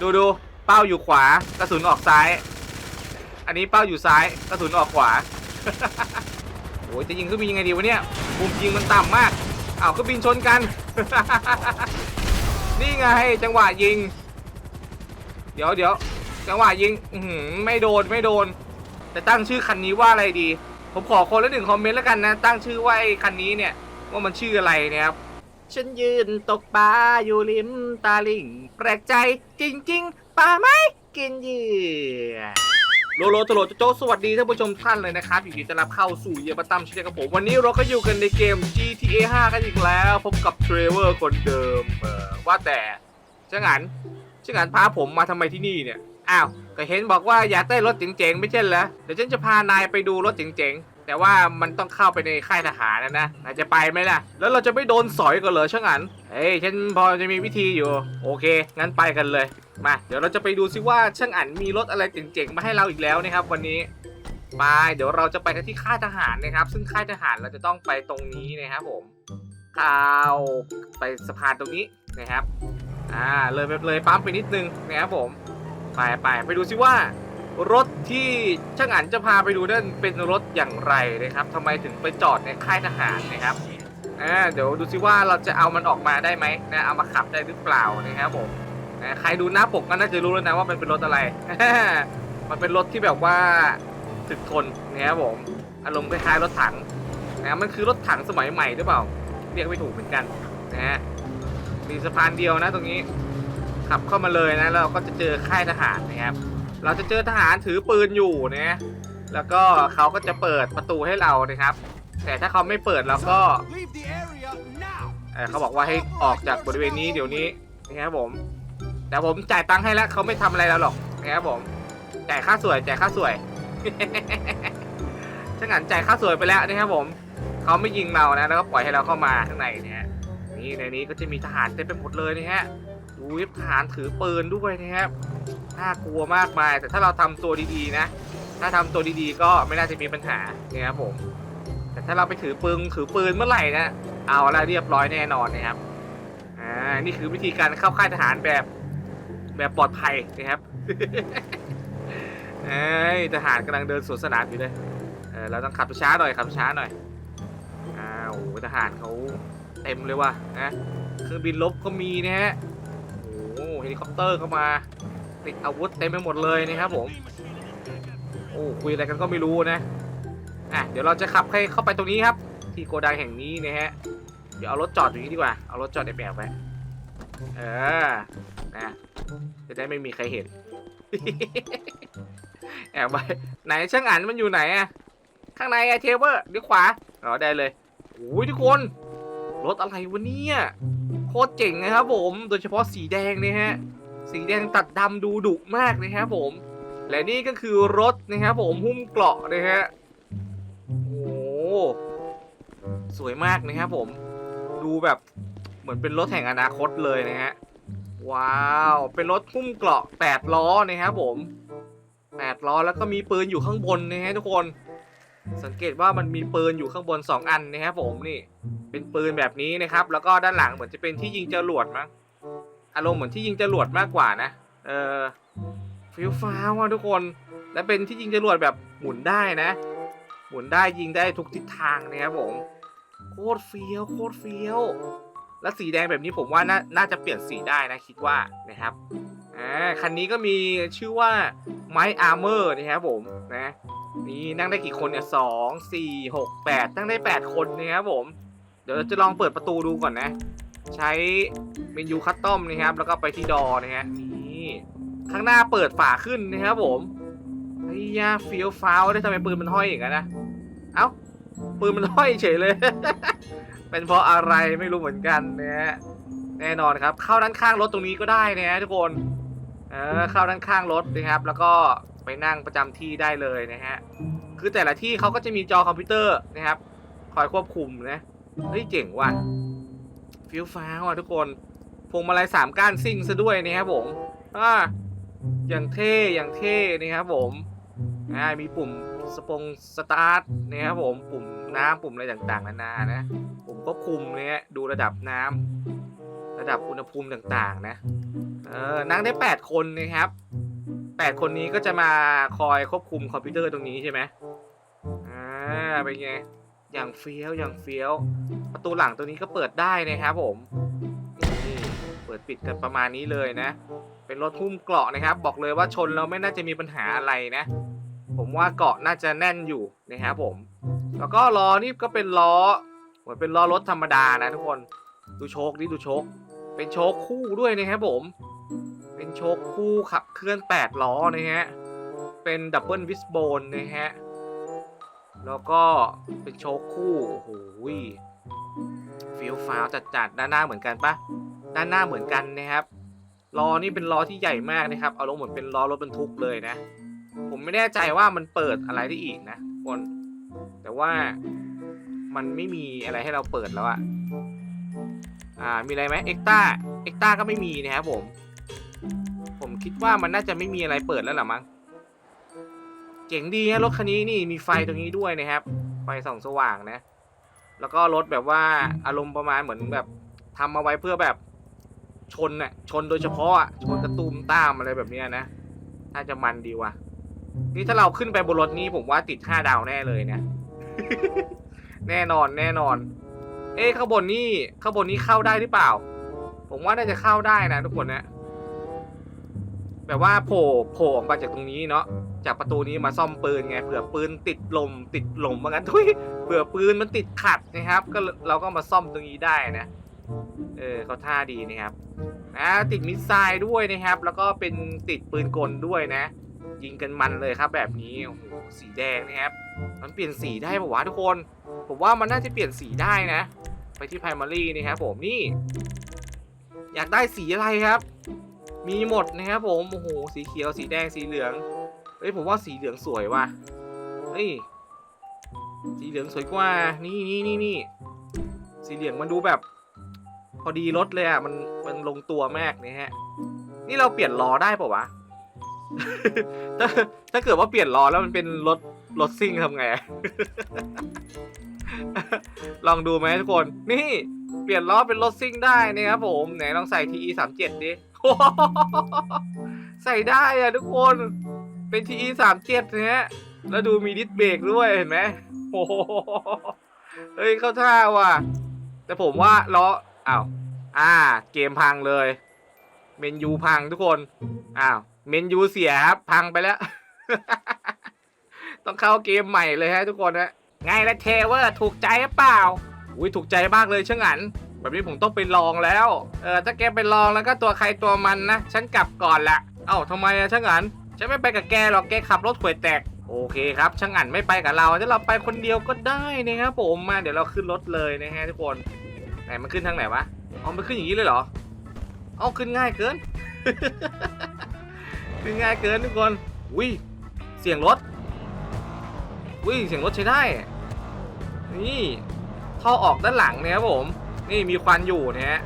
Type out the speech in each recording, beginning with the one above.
ดูดูเป้าอยู่ขวากระสุนออกซ้าย อันนี้เป้าอยู่ซ้ายกระสุนออกขวาโอ้ยจะยิงเครื่องบินยังไงดีวะเนี่ยมุมยิงมันต่ำมากอ้าวเครื่องบินชนกัน นี่ไงจังหวะยิง เดี๋ยวเดี๋ยวจังหวะยิงอืไม่โดนไม่โดน แต่ตั้งชื่อคันนี้ว่าอะไรดี ผมขอคนละหนึ่งคอมเมนต์แล้วกันนะ ตั้งชื่อว่าไอ้คันนี้เนี่ยว่ามันชื่ออะไรเนี่ยครับ ฉันยืนตกปลาอยู่ริมตาลิ่ง แปลกใจจริงๆปลาไหมกินเหยื่อโลโลโตโลโจโจสวัสดีท่านผู้ชมท่านเลยนะครับอยู่ดีต้อนรับเข้าสู่เยประตัมชิคกับผม วันนี้เราก็อยู่กันในเกม GTA 5 กันอีกแล้ว พบกับเทรเวอร์คนเดิมเออว่าแต่ช่างอันช่างอันพาผมมาทำไมที่นี่เนี่ย อ้าวก็เห็นบอกว่าอยากได้รถเจ๋งๆ ไม่ใช่เหรอเดี๋ยวฉันจะพานายไปดูรถเจ๋งๆ แต่ว่ามันต้องเข้าไปในค่ายทหารนะนะาจะไปไหมล่ะ แล้วเราจะไม่โดนสอยกันเหรอช่างอันเฮ้ยฉันพอจะมีวิธีอยู่โอเค งั้นไปกันเลยมาเดี๋ยวเราจะไปดูซิว่าช่างอันมีรถอะไรเจ๋งๆมาให้เราอีกแล้วนะครับ วันนี้ไปเดี๋ยวเราจะไปกันที่ค่ายทหารนะครับ ซึ่งค่ายทหารเราจะต้องไปตรงนี้นะครับผมเข้าวไปสะพานตรงนี้นะครับอ่าเลยเลยปั๊มไปนิดนึงนะครับผม ไปไปไปดูซิว่า รถที่ช่างอันจะพาไปดูนั่นเป็นรถอย่างไรนะครับทำไมถึงไปจอดในค่ายทหารนะครับอ่าเดี๋ยวดูซิว่าเราจะเอามันออกมาได้ไหมนะเอามาขับได้หรือเปล่านะครับผมนะใครดูหน้าปกก็น่าจะรู้แล้วนะว่ามันเป็นรถอะไร มันเป็นรถที่แบบว่าถึกทนนะครับผมอารมณ์คล้ายๆรถถังนะมันคือรถถังสมัยใหม่หรือเปล่า เรียกไม่ถูกเหมือนกันนะฮะมีสะพานเดียวนะตรงนี้ขับเข้ามาเลยนะแล้วเราก็จะเจอค่ายทหารนะครับ เราจะเจอทหารถือปืนอยู่นะแล้วก็เขาก็จะเปิดประตูให้เรานะครับ แต่ถ้าเขาไม่เปิดเราก็เขาบอกว่าให้ออกจากบริเวณนี้เดี๋ยวนี้นะครับผม แต่ผมจ่ายตังค์ให้แล้วเขาไม่ทำอะไรเราหรอกนะครับผมจ่ายค่าสวยจ่ายค่าสวยช่างหันจ่ายค่าสวยไปแล้วนะครับผมเขาไม่ยิงเรานะแล้วก็ปล่อยให้เราเข้ามาข้างในเนี่ย นี่ในนี้ก็จะมีทหารเต็มไปหมดเลยนะฮะดูทหารถือปืนด้วยนะครับน่ากลัวมากมาย แต่ถ้าเราทำตัวดีๆนะ ถ้าทำตัวดีๆ ก็ไม่น่าจะมีปัญหาเนี่ยครับผม แต่ถ้าเราไปถือปืนถือปืนเมื่อไหร่นะ เอาละเรียบร้อยแน่นอนนะครับ อ่า นี่คือวิธีการเข้าค่ายทหารแบบแบบปลอดภัยนะครับเอ้ยทหารกำลังเดินสวนสนามอยู่เลย เออเราต้องขับช้าหน่อยขับช้าหน่อย อ้าวทหารเขา เต็มเลยว่ะนะเครื่องบินลบก็มีนะฮะโอ้โหเฮลิคอปเตอร์เข้ามา ติดอาวุธเต็มไปหมดเลยนะครับผมโอ้คุยอะไรกันก็ไม่รู้นะอะเดี๋ยวเราจะขับให้เข้าไปตรงนี้ครับ ที่โกดังแห่งนี้นะฮะเดี๋ยวเอารถจอดอยู่นี้ดีกว่าเอารถจอดแอบไว้เออนะจะได้ไม่มีใครเห็นแอบไว้ไหนช่างอันมันอยู่ไหนอะข้างในอะเทเวอร์ดีขวาอ๋อได้เลยโอ้ยทุกคน รถอะไรวะเนี่ยโคตรเจ๋งนะครับผมโดยเฉพาะสีแดงเนี่ยฮะสีแดงตัดดำดูดุมากนะครับผม และนี่ก็คือรถนะครับผมหุ้มเกราะนะฮะโอ้สวยมากนะครับผม ดูแบบเหมือนเป็นรถแห่งอนาคตเลยนะฮะว้าวเป็นรถหุ้มเกราะ8ล้อนะครับผม8ล้อแล้วก็มีปืนอยู่ข้างบนนะฮะทุกคน สังเกตว่ามันมีปืนอยู่ข้างบน 2 อันนะครับผมนี่เป็นปืนแบบนี้นะครับ แล้วก็ด้านหลังเหมือนจะเป็นที่ยิงจรวดมั้งอารมณ์เหมือนที่ยิงจรวดมากกว่านะเออฟิลฟ้าว่ะทุกคน และเป็นที่ยิงจรวดแบบหมุนได้นะ หมุนได้ยิงได้ทุกทิศทางนะครับผมโคตรเฟี้ยวโคตรเฟี้ยวและสีแดงแบบนี้ผมว่าน่านาจะเปลี่ยนสีได้นะคิดว่านะครับอ่าคันนี้ก็มีชื่อว่าไม้อาร์เมอร์นะครับผมนะ นี่นั่งได้กี่คนเนี่ยสองสี่หกแปดนั่งได้แปดคนนะครับผม เดี๋ยวเราจะลองเปิดประตูดูก่อนนะ ใช้เมนูคัสตอมนะครับ แล้วก็ไปที่ดอนะฮะนี่ข้างหน้าเปิดฝาขึ้นนะครับผมไอ้ยาฟิลฟ้าวได้ทำไมปืนมันห้อยอย่างนั้นนะเอ้าปืนมันห้อยเฉยเลย เป็นเพราะอะไรไม่รู้เหมือนกันนะฮะแน่นอนครับ เข้าด้านข้างรถตรงนี้ก็ได้นะฮะทุกคนเออเข้าด้านข้างรถนะครับ แล้วก็ ไปนั่งประจำที่ได้เลยนะฮะ คือแต่ละที่เขาก็จะมีจอคอมพิวเตอร์นะครับ คอยควบคุมนะเฮ้ยเจ๋งว่ะฟิลฟ้าวอะทุกคนพวงมาลัยสามก้านซิ่งซะด้วยนะครับผมอ่าอย่างเท่อย่างเท่นะครับผมอ่ามีปุ่มสปงสตาร์ทนะครับผมปุ่มน้ำปุ่มอะไรต่างๆนานานะปุ่มควบคุมเนี่ยดูระดับน้ำระดับอุณหภูมิต่างๆ นะ เออนั่งได้ 8 คนนะครับ 8คนนี้ก็จะมาคอยควบคุมคอมพิวเตอร์ตรงนี้ใช่ไหมอ่าเป็นไง อย่างเฟี้ยวอย่างเฟี้ยว ประตูหลังตัวนี้ก็เปิดได้นะครับผมนี่เปิดปิดกันประมาณนี้เลยนะ เป็นรถหุ้มเกราะนะครับ บอกเลยว่าชนแล้วไม่น่าจะมีปัญหาอะไรนะ ผมว่าเกาะน่าจะแน่นอยู่นะครับผม แล้วก็ล้อนี่ก็เป็นล้อเหมือนเป็นล้อรถธรรมดานะทุกคน ดูโชคดิดูโชค เป็นโชคคู่ด้วยนะครับผม เป็นโชคคู่ขับเคลื่อน 8 ล้อนะฮะ เป็นดับเบิลวิสโบนนะฮะ แล้วก็เป็นโชคคู่ โอ้โหฟิลฟ้าวจัดๆ ด้านหน้าเหมือนกันปะด้านหน้าเหมือนกันนะครับ ล้อนี่เป็นล้อที่ใหญ่มากนะครับ เอาลงเหมือนเป็นล้อรถบรรทุกเลยนะ ผมไม่แน่ใจว่ามันเปิดอะไรได้อีกนะคน แต่ว่ามันไม่มีอะไรให้เราเปิดแล้วอะอ่า มีอะไรไหมเอ็กต้า เอ็กต้าก็ไม่มีนะครับผม คิดว่ามันน่าจะไม่มีอะไรเปิดแล้วหรอมั้งเจ๋งดีฮะรถคันนี้นี่มีไฟตรงนี้ด้วยนะครับ ไฟส่องสว่างนะ แล้วก็รถแบบว่าอารมณ์ประมาณเหมือนแบบทำมาไว้เพื่อแบบชนน่ะชนโดยเฉพาะอะชนกระตูมตามอะไรแบบเนี้ยนะน่าจะมันดีว่ะ นี่ถ้าเราขึ้นไปบนรถนี้ผมว่าติดห้าดาวแน่เลยนะ แน่นอนแน่นอน เอ๊ะข้างบนนี่ข้างบนนี้เข้าได้หรือเปล่า ผมว่าน่าจะเข้าได้นะทุกคนนะ แบบว่าโผล่โผล่ออกมาจากตรงนี้เนาะจากประตูนี้มาซ่อมปืนไงเผื่อปืนติดลมติดลมว่างั้นทุยเผื่อปืนมันติดขัดนะครับ ก็เราก็มาซ่อมตรงนี้ได้นะเออเขาท่าดีนะครับนะติดมิสไซล์ด้วยนะครับ แล้วก็เป็นติดปืนกลด้วยนะ ยิงกันมันเลยครับ แบบนี้โอ้โหสีแดงนะครับ มันเปลี่ยนสีได้ปะวะทุกคน ผมว่ามันน่าจะเปลี่ยนสีได้นะ ไปที่ primary นี่ครับผมนี่ อยากได้สีอะไรครับ มีหมดนะครับผมโอ้โหสีเขียวสีแดงสีเหลืองเฮ้ยผมว่าสีเหลืองสวยว่ะเฮ้ยสีเหลืองสวยกว่า นี่นี่นี่นี่สีเหลืองมันดูแบบ พอดีรถเลยอะมันมันลงตัวมากนะฮะ นี่เราเปลี่ยนล้อได้ปะวะถ้าถ้าเกิดว่าเปลี่ยนล้อแล้วมันเป็นรถรถซิ่งทำไง ลองดูไหมทุกคน นี่ ปลี่ยนล้อเป็นรถซิ่งได้นะครับผม ไหนลองใส่ TE 3 7ดิใส่ได้อะทุกคนเป็น TE 3 7นะฮะแล้วดูมีดิสเบรกด้วยเห็นไหมโอ้โหเฮ้ยเข้าท่าว่ะ แต่ผมว่าล้ออ้าวอ่า เกมพังเลย เมนยูพังทุกคนอ้าวเมนยูเสียครับพังไปแล้ว ต้องเข้าเกมใหม่เลยฮะทุกคนฮะไงละเทเวอร์ถูกใจหรือเปล่า อุ้ยถูกใจมากเลยช่างอัน แบบนี้ผมต้องไปลองแล้ว เออถ้าแกไปลองแล้วก็ตัวใครตัวมันนะ ฉันกลับก่อนละ เอ้าทำไมอะช่างอัน ฉันไม่ไปกับแกหรอก แกขับรถขวยแตก โอเคครับช่างอันไม่ไปกับเราถ้าเราไปคนเดียวก็ได้นะครับผม มาเดี๋ยวเราขึ้นรถเลยนะฮะทุกคน ไหนมันขึ้นทางไหนวะ อ๋อมันขึ้นอย่างนี้เลยเหรอเอาขึ้นง่ายเกิน ขึ้นง่ายเกินทุกคน อุ้ยเสียงรถ อุ้ยเสียงรถใช้ได้ นี่ ท่อออกด้านหลังเนี่ยครับผม นี่มีควันอยู่นะฮะ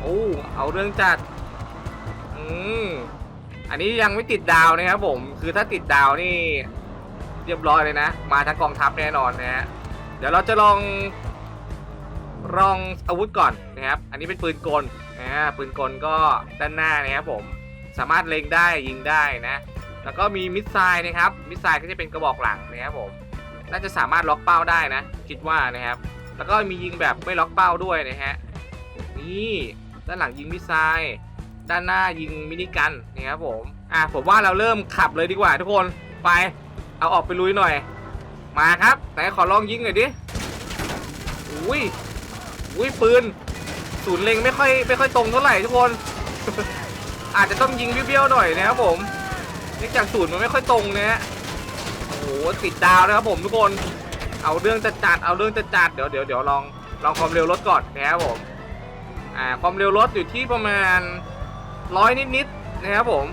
โอ้เอาเรื่องจัด อืมอันนี้ยังไม่ติดดาวนะครับผม คือถ้าติดดาวนี่ เรียบร้อยเลยนะ มาทั้งกองทัพแน่นอนนะฮะ เดี๋ยวเราจะลองลองอาวุธก่อนนะครับ อันนี้เป็นปืนกลนะฮะ ปืนกลก็ด้านหน้านะครับผม สามารถเล็งได้ยิงได้นะ แล้วก็มีมิสไซล์นะครับ มิสไซล์ก็จะเป็นกระบอกหลังนะครับผม น่าจะสามารถล็อกเป้าได้นะ คิดว่านะครับ แล้วก็มียิงแบบไม่ล็อกเป้าด้วยนะฮะนี่ด้านหลังยิงมิสไซล์ด้านหน้ายิงมินิกันนะครับผมอะผมว่าเราเริ่มขับเลยดีกว่าทุกคนไป เอาออกไปลุยหน่อย มาครับไหนขอลองยิงหน่อยดิอุ้ยอุ้ยปืนศูนย์เล็งไม่ค่อยไม่ค่อยตรงเท่าไหร่ทุกคน อาจจะต้องยิงเบี้ยวๆหน่อยนะครับผมเนื่องจากศูนย์มันไม่ค่อยตรงนะฮะ ติดดาวนะครับผมทุกคน เอาเรื่องจะจัด เอาเรื่องจะจัด เดี๋ยวเดี๋ยวเดี๋ยวลองลองความเร็วรถก่อนนะครับผม อ่าความเร็วรถอยู่ที่ประมาณร้อยนิดๆนะครับผม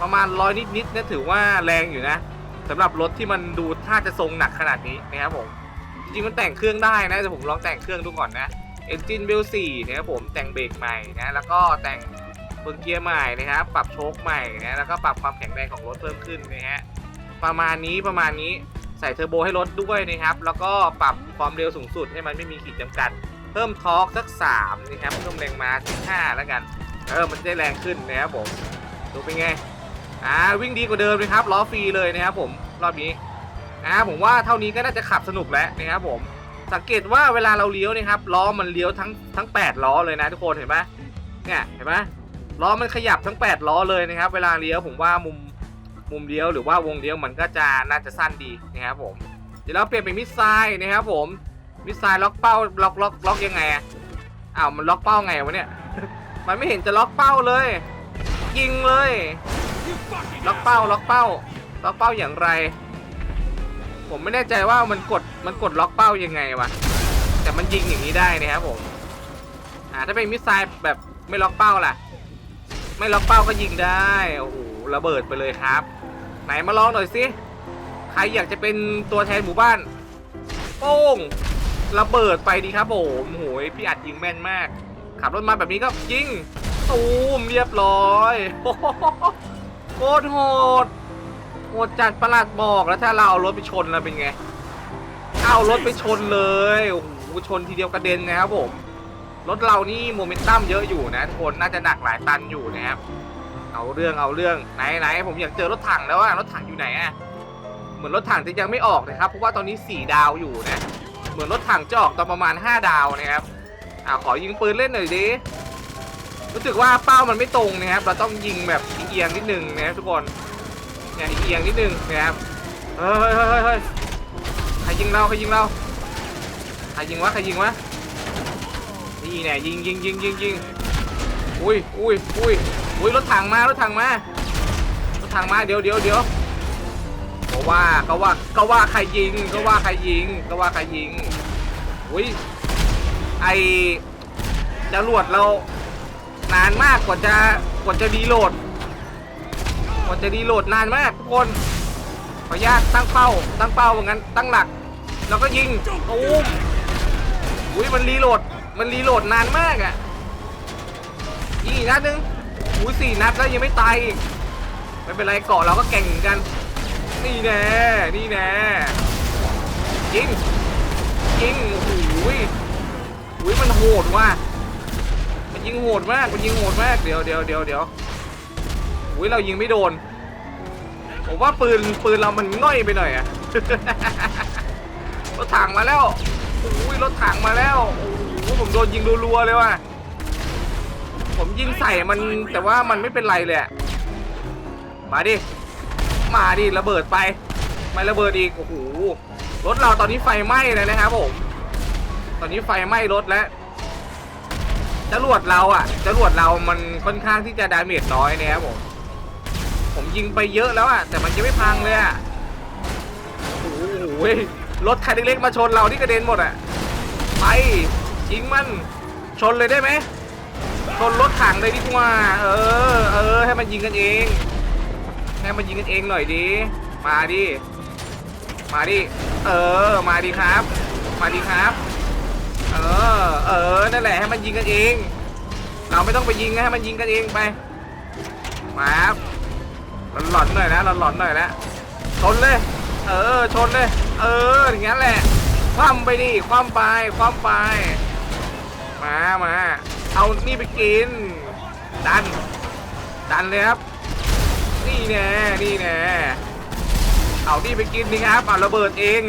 ประมาณร้อยนิดๆเนี่ยถือว่าแรงอยู่นะสำหรับรถที่มันดูท่าจะทรงหนักขนาดนี้นะครับผม จริงๆมันแต่งเครื่องได้นะแต่ผมลองแต่งเครื่องดูก่อนนะ Engine b u i l 4นะครับผมแต่งเบรกใหม่นะแล้วก็แต่งเฟืองเกียร์ใหม่นะครับปรับโชคใหม่นะแล้วก็ปรับความแข็งแรงของรถเพิ่มขึ้นนะฮะ ประมาณนี้ประมาณนี้ใส่เทอร์โบให้รถด้วยนะครับ แล้วก็ปรับความเร็วสูงสุดให้มันไม่มีขีดจำกัด เพิ่มทอร์กสัก3นะครับเพิ่มแรงม้าสัก5แล้วกันเออมันจะได้แรงขึ้นนะครับผมดูเป็นไงอ่าวิ่งดีกว่าเดิมเลยครับล้อฟรีเลยนะครับผมรอบนี้อ่าผมว่าเท่านี้ก็น่าจะขับสนุกแล้วนะครับผมสังเกตว่าเวลาเราเลี้ยวนะครับล้อมันเลี้ยวทั้งทั้ง 8 ล้อเลยนะทุกคนเห็นไหมเนี่ยเห็นไหมล้อมันขยับทั้ง 8 ล้อเลยนะครับ เวลาเลี้ยวผมว่ามุม มุมเลี้ยวหรือว่าวงเลี้ยวมันก็จะน่าจะสั้นดีนะครับผมเดี๋ยวเราเปลี่ยนเป็นมิสไซล์นะครับผมมิสไซล์ล็อกเป้าล็อกล็อกล็อกยังไงอ้าวมันล็อกเป้าไงวะเนี่ยมันไม่เห็นจะล็อกเป้าเลยยิงเลยล็อกเป้าล็อกเป้าล็อกเป้าอย่างไร ผมไม่แน่ใจว่ามันกดมันกดล็อกเป้ายังไงวะแต่มันยิงอย่างนี้ได้นะครับผมอ่าถ้าเป็นมิสไซล์แบบไม่ล็อกเป้าล่ะ ไม่ล็อกเป้าก็ยิงได้โอ้โหระเบิดไปเลยครับ ไหนมาลองหน่อยสิใครอยากจะเป็นตัวแทนหมู่บ้าน โป้งระเบิดไปดีครับผมโอ้ยพี่อัดยิงแม่นมาก ขับรถมาแบบนี้ก็ยิงตูมเรียบร้อยโอ้โหโคตรโหดโหดจัดประหลาดบอกแล้วถ้าเราเอารถไปชนแล้วเป็นไงเอารถไปชนเลยโอ้โหชนทีเดียวกระเด็นนะครับผมรถเรานี่โมเมนตัมเยอะอยู่นะทุกคนน่าจะหนักหลายตันอยู่นะครับ เอาเรื่องเอาเรื่องไหนไหนผมอยากเจอรถถังแล้วอะรถถังอยู่ไหนอะเหมือนรถถังจะยังไม่ออกนะครับเพราะว่าตอนนี้ 4 ดาวอยู่นะ เหมือนรถถังจะออกตอนประมาณ 5 ดาวนะครับอ่าขอยิงปืนเล่นหน่อยดิรู้สึกว่าเป้ามันไม่ตรงนะครับ เราต้องยิงแบบเอียงนิดนึงนะครับทุกคนเนี่ยเอียงนิดนึงนะครับเฮ้ยเฮ้ยเฮ้ยเฮ้ยใครยิงเราใครยิงเราใครยิงวะใครยิงวะนี่แน่ยิงยิงยิงยิงยิง อุ้ยอุ้ยอุ้ยอุ้ยรถถังมารถถังมารถถังมาเดี๋ยวเดี๋ยวเดี๋ยวก็ว่าก็ว่าก็ว่าใครยิงก็ว่าใครยิงก็ว่าใครยิงอุ้ยไอจรวดเรานานมากกว่าจะกว่าจะดีโหลดกว่าจะดีโหลดนานมากทุกคนขออนุญาตตั้งเป้า ตั้งเป้าว่างั้นตั้งหลัก แล้วก็ยิงตูมอุ้ยมันรีโหลดมันรีโหลดนานมากอะ ยิงอีกนัดนึงอุ้ยสี่นัดแล้วยังไม่ตายอีกไม่เป็นไรเกาะเราก็แก่งเหมือนกัน นี่แน่นี่แน่ยิงยิงโอ้โหยอุ้ยมันโหดว่ะมันยิงโหดมากมันยิงโหดมากเดี๋ยวเดี๋ยวเดี๋ยวเดี๋ยวอุ้ยเรายิงไม่โดนผมว่าปืนปืนเรามันง่อยไปหน่อยอะรถถังมาแล้วอุ้ยรถถังมาแล้วโอ้โหผมโดนยิงรัวๆเลยว่ะ ผมยิงใส่มันแต่ว่ามันไม่เป็นไรเลยมาดิ มาดิระเบิดไป ไม่ระเบิดอีก โอ้โห รถเราตอนนี้ไฟไหม้เลยนะครับผม ตอนนี้ไฟไหม้รถแล้วจรวดเราอะจรวดเรามันค่อนข้างที่จะดาเมจน้อยนะครับผม ผมยิงไปเยอะแล้วอะ แต่มันจะไม่พังเลยอะ โอ้โหรถคันเล็กๆมาชนเราที่กระเด็นหมดอะ ไปยิงมันชนเลยได้ไหม ชนรถถังเลยดีกว่า เออ เออ ให้มันยิงกันเอง ให้มันยิงกันเองหน่อยดิ มาดิ มาดิ เออ มาดิครับ มาดิครับ เออ เออ นั่นแหละให้มันยิงกันเอง เราไม่ต้องไปยิงนะให้มันยิงกันเองไป มาครับหลอนๆหน่อยนะหลอนๆหน่อยนะ ชนเลย เออ ชนเลย เออ อย่างนั้นแหละ คว่ำไปดิ คว่ำไป คว่ำไป มา มา เอานี่ไปกิน ดัน ดันเลยครับ นี่แน่ นี่แน่ เอานี่ไปกินนี่ครับเอาระเบิดเอง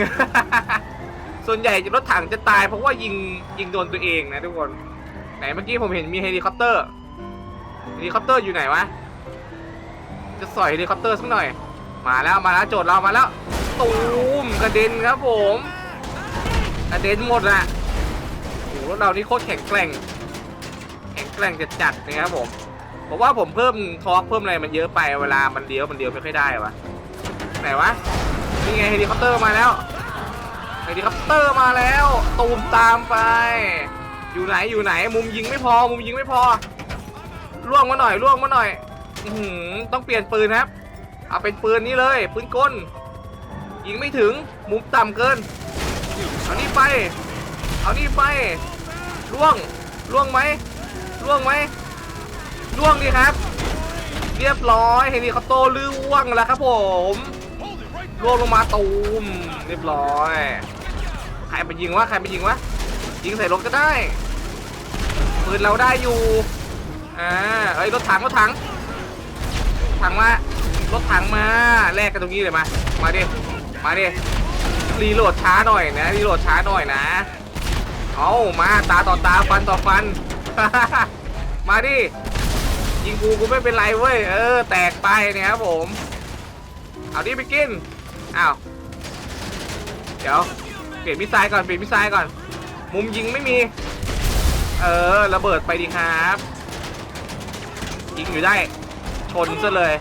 ส่วนใหญ่รถถังจะตายเพราะว่ายิงยิงโดนตัวเองนะทุกคน ไหนเมื่อกี้ผมเห็นมีเฮลิคอปเตอร์ เฮลิคอปเตอร์อยู่ไหนวะ จะสอยเฮลิคอปเตอร์สักหน่อย มาแล้วมาแล้วโจทย์เรามาแล้ว ตูมกระเด็นครับผมกระเด็นหมดอะโอ้โหรถเรานี่โคตรแข็งแกร่ง แข็งแกร่งจัดจัดๆนะครับผมผมว่าผมเพิ่มทอร์กเพิ่มอะไรมันเยอะไปเวลามันเลี้ยวมันเลี้ยวไม่ค่อยได้วะไหนวะนี่ไงเฮลิคอปเตอร์มาแล้วเฮลิคอปเตอร์มาแล้วตูมตามไป อยู่ไหนอยู่ไหนมุมยิงไม่พอมุมยิงไม่พอล่วงมาหน่อยล่วงมาหน่อยอือหือต้องเปลี่ยนปืนครับ เอาเป็นปืนนี้เลยปืนกลยิงไม่ถึงมุมต่ำเกินเอานี่ไป เอานี่ไปล่วงล่วงไหม ล่วงไหมล่วงดีครับ เรียบร้อยเฮลิคอปเตอร์ล่วงแล้วครับผมล่วงลงมาตูมเรียบร้อยใครไปยิงวะใครไปยิงวะยิงใส่รถก็ได้ปืนเราได้อยู่ออ่าเอ้ยรถถังรถถังถังมารถถังมาแลกกันตรงนี้เลยมามาดิมาดิรีโหลดช้าหน่อยนะรีโหลดช้าหน่อยนะเอามาตาต่อตาฟันต่อฟัน มาดิยิงกูกูไม่เป็นไรเว้ยเออ แตกไปเนี่ยครับผม เอาดิไปกินอ้าวเดี๋ยวเปลี่ยนมิสไซล์ก่อนเปลี่ยนมิสไซล์ก่อน มุมยิงไม่มี เออระเบิดไปดีครับยิงอยู่ได้ชนซะเลย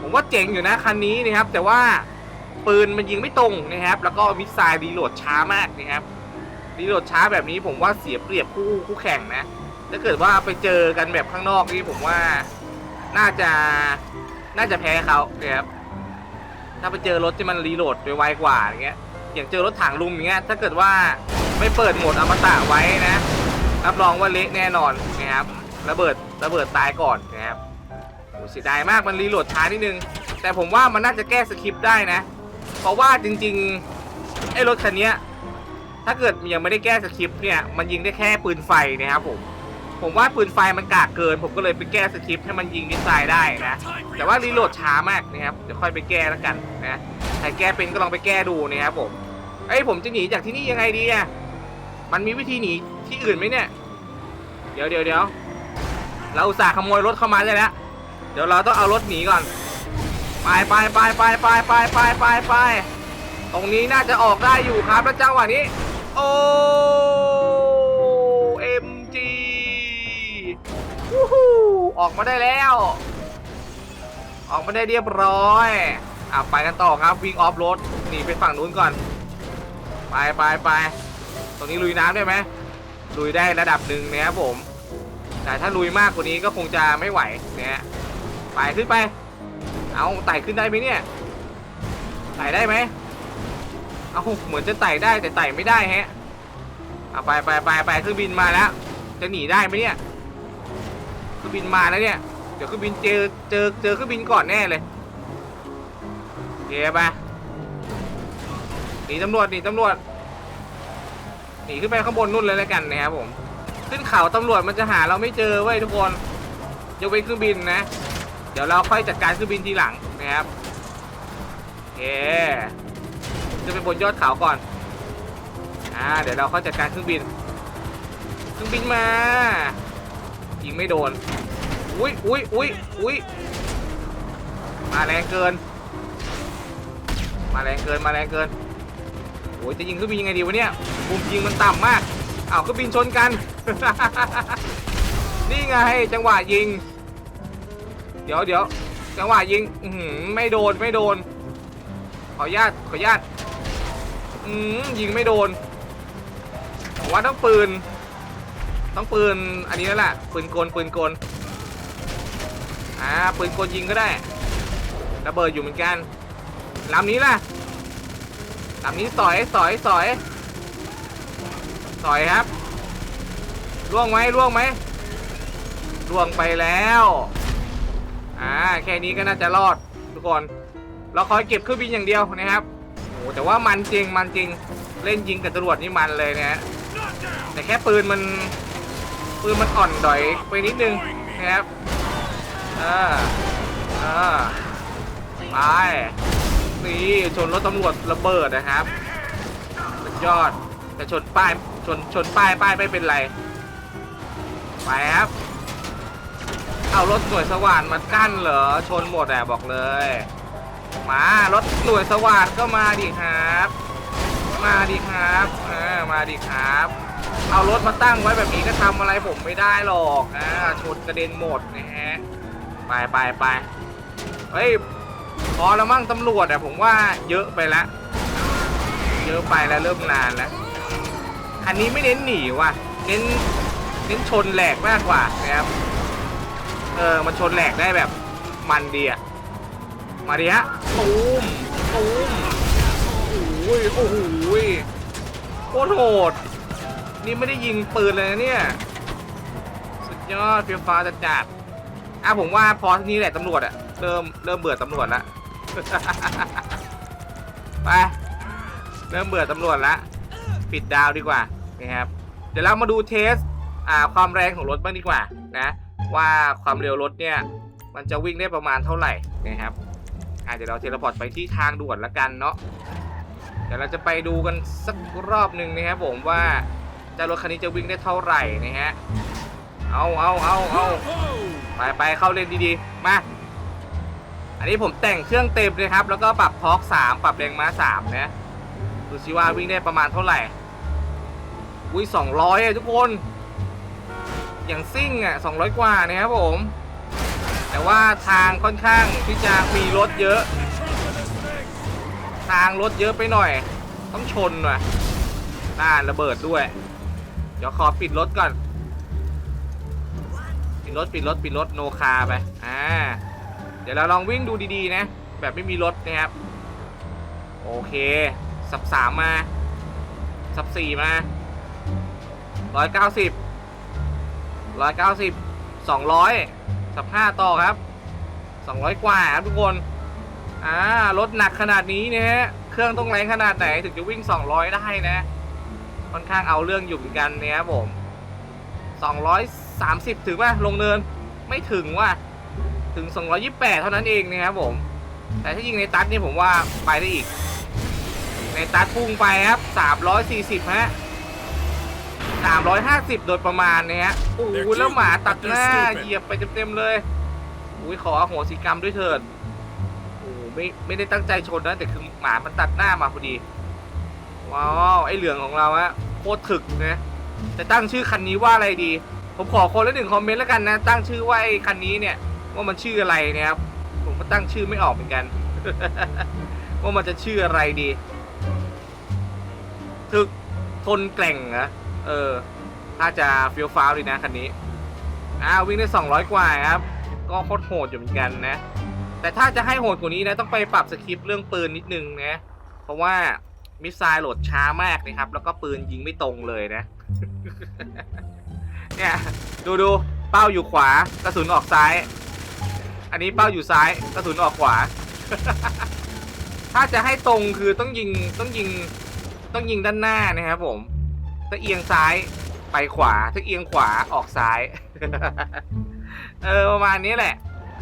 ผมว่าเจ๋งอยู่นะคันนี้นะครับ แต่ว่าปืนมันยิงไม่ตรงนะครับ แล้วก็มิสไซล์รีโหลดช้ามากนะครับรีโหลดช้าแบบนี้ผมว่าเสียเปรียบคู่คู่แข่งนะ ถ้าเกิดว่าไปเจอกันแบบข้างนอกนี่ผมว่าน่าจะน่าจะแพ้เขานะครับถ้าไปเจอรถที่มันรีโหลดไวกว่าอย่างเงี้ยอย่างเจอรถถังลุมอย่างเงี้ยถ้าเกิดว่าไม่เปิดโหมดอมตะไว้นะรับรองว่าเละแน่นอนนะครับระเบิดระเบิดตายก่อนนะครับเสียดายมากมันรีโหลดช้านิดนึง แต่ผมว่ามันน่าจะแก้สคริปต์ได้นะ เพราะว่าจริงๆไอ้รถคันนี้ถ้าเกิดยังไม่ได้แก้สคริปต์เนี่ยมันยิงได้แค่ปืนไฟนะครับผม ผมว่าปืนไฟมันกากเกิน ผมก็เลยไปแก้สคริปต์ให้มันยิงมิสไซล์ได้นะ แต่ว่ารีโหลดช้ามากนะครับ เดี๋ยวค่อยไปแก้แล้วกันนะใครแก้เป็นก็ลองไปแก้ดูนะครับผม เอ้ยผมจะหนีจากที่นี่ยังไงดีอะมันมีวิธีหนีที่อื่นไหมเนี่ย เดี๋ยวเดี๋ยวเดี๋ยวเราอุตส่าห์ขโมยรถเข้ามาได้แล้ว เดี๋ยวเราต้องเอารถหนีก่อน ไปไปไปไปไปไปไปไปไปตรงนี้น่าจะออกได้อยู่ครับแล้วจังหวะนี้ โอ้ ออกมาได้แล้ว ออกมาได้เรียบร้อยอะไปกันต่อครับวิ่งออฟโรดหนีไปฝั่งนู้นก่อน ไปไปไปตรงนี้ลุยน้ำได้ไหมลุยได้ระดับหนึ่งนะครับผม แต่ถ้าลุยมากกว่านี้ก็คงจะไม่ไหวเนี่ยไปขึ้นไป เอาไต่ขึ้นได้ไหมเนี่ยไต่ได้ไหมเอาเหมือนจะไต่ได้แต่ไต่ไม่ได้ฮะเอาไปไปไปไปเครื่องบินมาแล้ว จะหนีได้ไหมเนี่ย รื่องบินมาแล้วเนี่ย เดี๋ยวเครื่องบินเจอเจอเจอเครื่องบินก่อนแน่เลยเดี๋ยวไปหนีตำรวจหนีตำรวจหนีขึ้นไปข้างบนนู่นเลยแล้วกันนะครับผม ขึ้นเขาตำรวจมันจะหาเราไม่เจอเว้ยทุกคนยกเว้นเครื่องบินนะ เดี๋ยวเราค่อยจัดการเครื่องบินทีหลังนะครับโอเคจะไปบนยอดเขาก่อนอ่าเดี๋ยวเราค่อยจัดการเครื่องบิน เครื่องบินมายิงไม่โดน อุ้ยอุ้ยอุ้ยอุ้ยมาแรงเกิน มาแรงเกินมาแรงเกินโอ้ยจะยิงเครื่องบินยังไงดีวะเนี่ยมุมยิงมันต่ำมากอ้าวเครื่องบินชนกัน นี่ไงจังหวะยิง เดี๋ยวเดี๋ยวจังหวะยิงอือหือไม่โดนไม่โดน ขออนุญาตขออนุญาตอืมยิงไม่โดนผมว่าต้องปืน ต้องปืนอันนี้แล้วล่ะปืนกลปืนกล อ่าปืนกลยิงก็ได้ระเบิดอยู่เหมือนกันลำนี้ล่ะลำนี้สอยสอยสอยสอยครับล่วงไหมล่วงไหมล่วงไปแล้วอ่าแค่นี้ก็น่าจะรอดทุกคนเราคอยเก็บเครื่องบินอย่างเดียวนะครับโอ้แต่ว่ามันจริงมันจริงเล่นยิงกับจรวดนี่มันเลยนะฮะแต่แค่ปืนมันปืนมันอ่อนดอยไปนิดนึงนะครับ เออ เออ ไป นี่ชนรถตำรวจระเบิดนะครับสุดยอด แต่ชนป้าย ชน ชนป้าย ป้ายไม่เป็นไร ไปครับ เอารถหน่วยสว่านมากั้นเหรอ ชนหมดแอะบอกเลย มา รถหน่วยสว่านก็มาดิครับ มาดิครับเออมาดิครับเอารถมาตั้งไว้แบบนี้ก็ทำอะไรผมไม่ได้หรอกอ่าชนกระเด็นหมดนะฮะ ไปไปไปเฮ้ยพอแล้วมั่งตำรวจอะผมว่าเยอะไปละเยอะไปแล้วเริ่มนานแล้วคันนี้ไม่เน้นหนีว่ะเน้นเน้นชนแหลกมากกว่านะครับเออมันชนแหลกได้แบบมันดีอะมาดิฮะตูมตูมโอ้ยโอ้โหโคตรโหดนี่ไม่ได้ยิงปืนเลยนะเนี่ย สุดยอดเฟี้ยวฟ้าจัดจัด อะผมว่าพอที่นี้แหละตำรวจอะเริ่มเริ่มเบื่อตำรวจละ ไปเริ่มเบื่อตำรวจละปิดดาวดีกว่านะครับ เดี๋ยวเรามาดูเทสอ่าความแรงของรถบ้างดีกว่านะ ว่าความเร็วรถเนี่ย มันจะวิ่งได้ประมาณเท่าไหร่นะครับอะเดี๋ยวเราเทเลพอร์ตไปที่ทางด่วนละกันเนาะเดี๋ยวเราจะไปดูกันสักรอบหนึ่งนะครับผมว่าเจ้ารถคันนี้จะวิ่งได้เท่าไหร่นะฮะ เอาเอาเอาเอาไปไปเข้าเล่นดีๆ มา อันนี้ผมแต่งเครื่องเต็มเลยครับ แล้วก็ปรับทอร์กสามปรับแรงม้าสามนะดูซิว่าวิ่งได้ประมาณเท่าไหร่ อุ้ยสองร้อยอะทุกคน อย่างซิ่งอะสองร้อยกว่านะครับผม แต่ว่าทางค่อนข้างที่จะมีรถเยอะ ทางรถเยอะไปหน่อย ต้องชนหน่อยน่าระเบิดด้วย เดี๋ยวขอปิดรถก่อน ปิดรถปิดรถปิดรถโนคาไปอ่าเดี๋ยวเราลองวิ่งดูดีๆนะ แบบไม่มีรถนะครับโอเคสับสามมาสับสี่มาร้อยเก้าสิบร้อยเก้าสิบสองร้อยสับห้าต่อครับสองร้อยกว่าครับทุกคนอ่ารถหนักขนาดนี้เนี่ยเครื่องต้องแรงขนาดไหนถึงจะวิ่ง 200 ได้นะ ค่อนข้างเอาเรื่องอยู่เหมือนกันเนี่ยครับผม 230 ถึงป่ะลงเนินไม่ถึงว่ะถึง 228 เท่านั้นเองนะครับผม แต่ถ้ายิงในตัดนี่ผมว่าไปได้อีก ในตัดพุ่งไปครับ 340 ฮะ 350 โดยประมาณเนี่ยฮะโอ้โหแล้วหมาตัดหน้าเหยียบไปเต็มๆเลยอุ้ยขออโหสิกรรมด้วยเถิดโอ้โหไม่ไม่ได้ตั้งใจชนนะ แต่คือหมามันตัดหน้ามาพอดี ว้าว ไอเหลืองของเราอะโคตรถึกนะจะตั้งชื่อคันนี้ว่าอะไรดี ผมขอคนละหนึ่งคอมเมนต์แล้วกันนะ ตั้งชื่อว่าไอคันนี้เนี่ย ว่ามันชื่ออะไรเนะครับ ผมก็ตั้งชื่อไม่ออกเหมือนกัน ว่ามันจะชื่ออะไรดี ถึกทนแกร่งนะเออถ้าจะเฟี้ยวฟ้าวดีนะคันนี้อ้าววิ่งได้ 200 กว่าครับ ก็โคตรโหดอยู่เหมือนกันนะ แต่ถ้าจะให้โหดกว่านี้นะ ต้องไปปรับสคริปต์เรื่องปืนนิดนึงนะ เพราะว่ามิสไซล์โหลดช้ามากนะครับ แล้วก็ปืนยิงไม่ตรงเลยนะ เนี่ยดูดูเป้าอยู่ขวากระสุนออกซ้าย อันนี้เป้าอยู่ซ้ายกระสุนออกขวา ถ้าจะให้ตรงคือต้องยิงต้องยิงต้องยิงด้านหน้านะครับผมถ้าเอียงซ้ายไปขวาถ้าเอียงขวาออกซ้าย เออประมาณนี้แหละ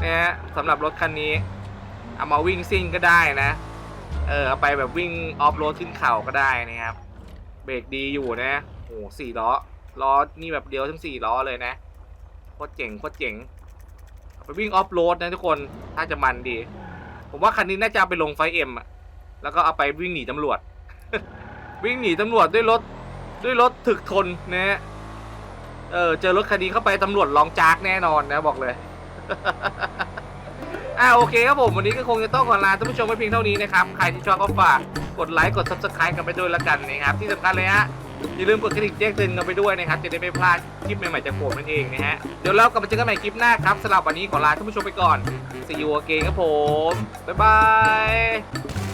นะฮะสำหรับรถคันนี้ เอามาวิ่งซิ่งก็ได้นะ เออเอาไปแบบวิ่งออฟโรดขึ้นเขาก็ได้นะครับ เบรกดีอยู่นะโอ้สี่ล้อ ล้อนี่แบบเดียวทั้งสี่ล้อเลยนะโคตรเจ๋งโคตรเจ๋งไปวิ่งออฟโรดนะทุกคนถ้าจะมันดี ผมว่าคันนี้น่าจะไปลงไฟเอ็มอะแล้วก็เอาไปวิ่งหนีตำรวจ วิ่งหนีตำรวจด้วยรถด้วยรถถึกทนนะฮะเออเจอรถคันนี้เข้าไปตำรวจลองจากแน่นอนนะบอกเลย อ่าโอเคครับผมวันนี้ก็คงจะต้องขอลาท่านผู้ชมไปเพียงเท่านี้นะครับ ใครที่ชอบก็ฝากกดไลค์กด subscribe กันไปด้วยละกันนะครับ ที่สำคัญเลยฮะ อย่าลืมกดกระดิ่งแจ้งเตือนกันไปด้วยนะครับ จะได้ไม่พลาดคลิปใหม่ๆจากผมนั่นเองนะฮะ เดี๋ยวเรากลับมาเจอกันใหม่คลิปหน้าครับสำหรับวันนี้ขอลาท่านผู้ชมไปก่อน see you again ครับผม บ๊ายบาย